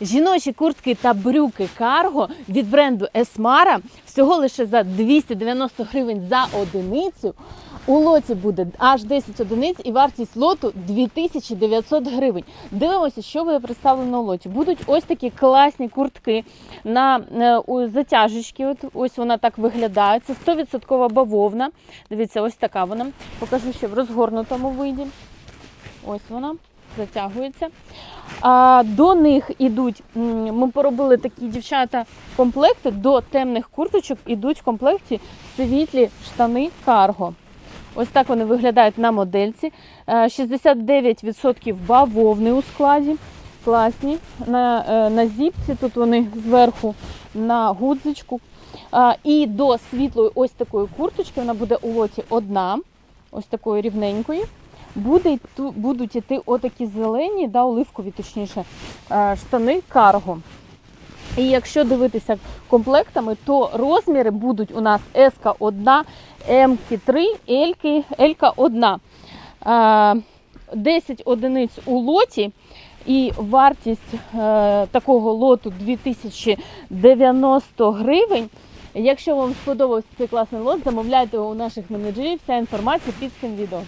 Жіночі куртки та брюки Карго від бренду Esmara всього лише за 290 гривень за одиницю. У лоті буде аж 10 одиниць і вартість лоту 2900 гривень. Дивимося, що буде представлено у лоті. Будуть ось такі класні куртки на е, затяжечки. От ось вона так виглядає. Це 100% бавовна. Дивіться, ось така вона. Покажу ще в розгорнутому виді. Ось вона затягується. А, до них ідуть, ми поробили такі дівчата комплекти, до темних курточок ідуть в комплекті світлі штани карго. Ось так вони виглядають на модельці. Е, 69% бавовни у складі. Класні. На, е, на зіпці, тут вони зверху на гудзичку. І до світлої ось такої курточки, вона буде у лоті одна, ось такої рівненької. Буде, йти- будуть іти отакі зелені, да, оливкові, точніше, е, штани карго. І якщо дивитися комплектами, то розміри будуть у нас СК1, МК3, Льки, ЛК1. Е, 10 одиниць у лоті. І вартість е, такого лоту 2090 гривень. Якщо вам сподобався цей класний лот, замовляйте у наших менеджерів. Вся інформація під цим відео.